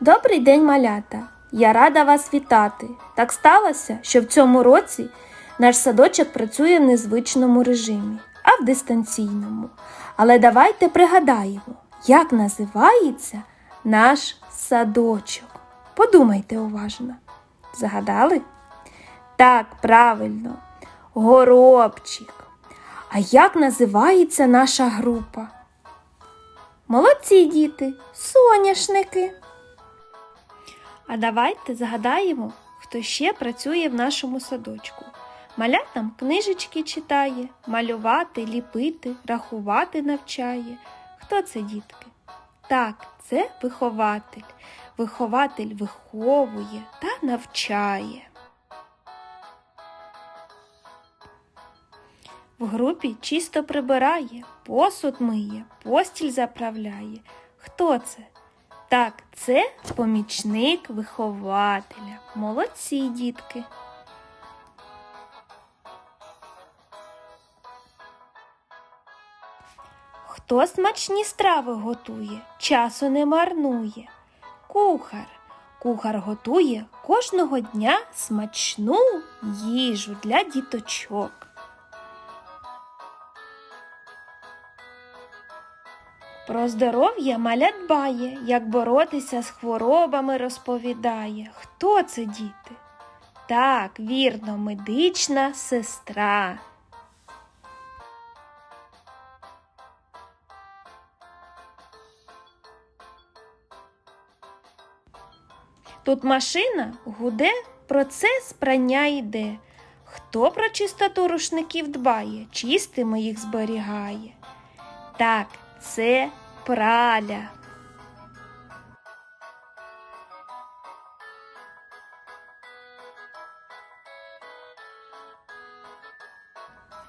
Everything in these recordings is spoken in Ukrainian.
Добрий день, малята! Я рада вас вітати. Так сталося, що в цьому році наш садочок працює в незвичному режимі, а в дистанційному. Але давайте пригадаємо, як називається наш садочок. Подумайте уважно. Загадали? Так, правильно, горобчик. А як називається наша група? Молодці діти, соняшники. А давайте згадаємо, хто ще працює в нашому садочку. Малятам книжечки читає, малювати, ліпити, рахувати навчає. Хто це, дітки? Так, це вихователь. Вихователь виховує та навчає. В групі чисто прибирає, посуд миє, постіль заправляє. Хто це? Так, це помічник вихователя. Молодці, дітки. Хто смачні страви готує, часу не марнує. Кухар. Кухар готує кожного дня смачну їжу для діточок. Про здоров'я маля дбає, як боротися з хворобами розповідає. Хто це діти? Так, вірно, медична сестра. Тут машина гуде, процес прання йде. Хто про чистоту рушників дбає, чистими їх зберігає? Так, це праля.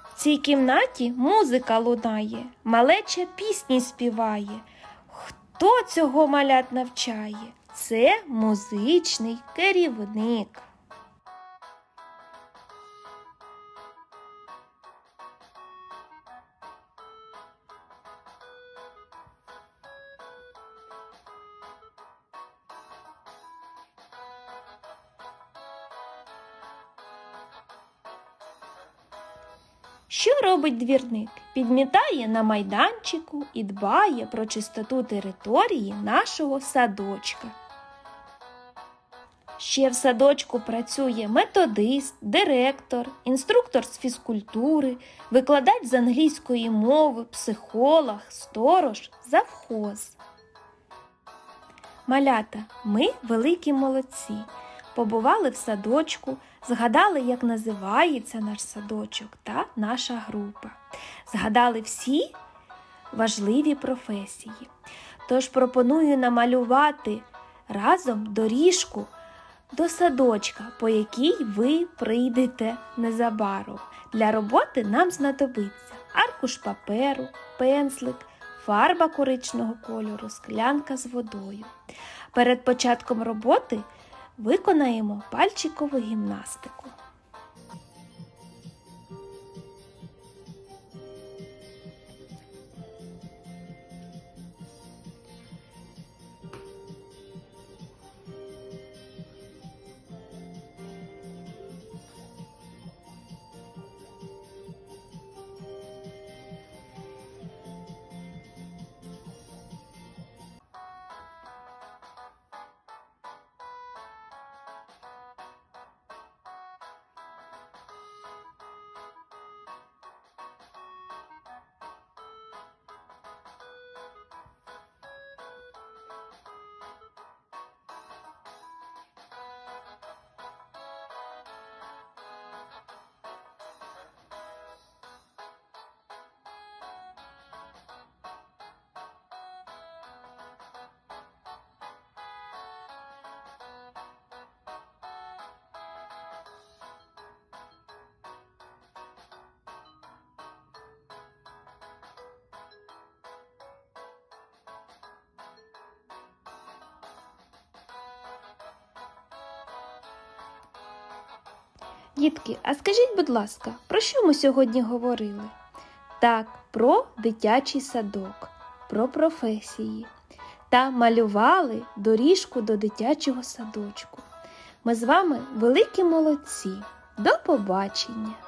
В цій кімнаті музика лунає, малеча пісні співає. Хто цього малят навчає? Це музичний керівник. Що робить двірник? Підмітає на майданчику і дбає про чистоту території нашого садочка. Ще в садочку працює методист, директор, інструктор з фізкультури, викладач з англійської мови, психолог, сторож, завхоз. Малята, ми великі молодці. Побували в садочку, згадали, як називається наш садочок та наша група. Згадали всі важливі професії. Тож пропоную намалювати разом доріжку до садочка, по якій ви прийдете незабаром. Для роботи нам знадобиться аркуш паперу, пензлик, фарба коричного кольору, склянка з водою. Перед початком роботи виконаємо пальчикову гімнастику. Дітки, а скажіть, будь ласка, про що ми сьогодні говорили? Так, про дитячий садок, про професії. та малювали доріжку до дитячого садочку. Ми з вами великі молодці. До побачення!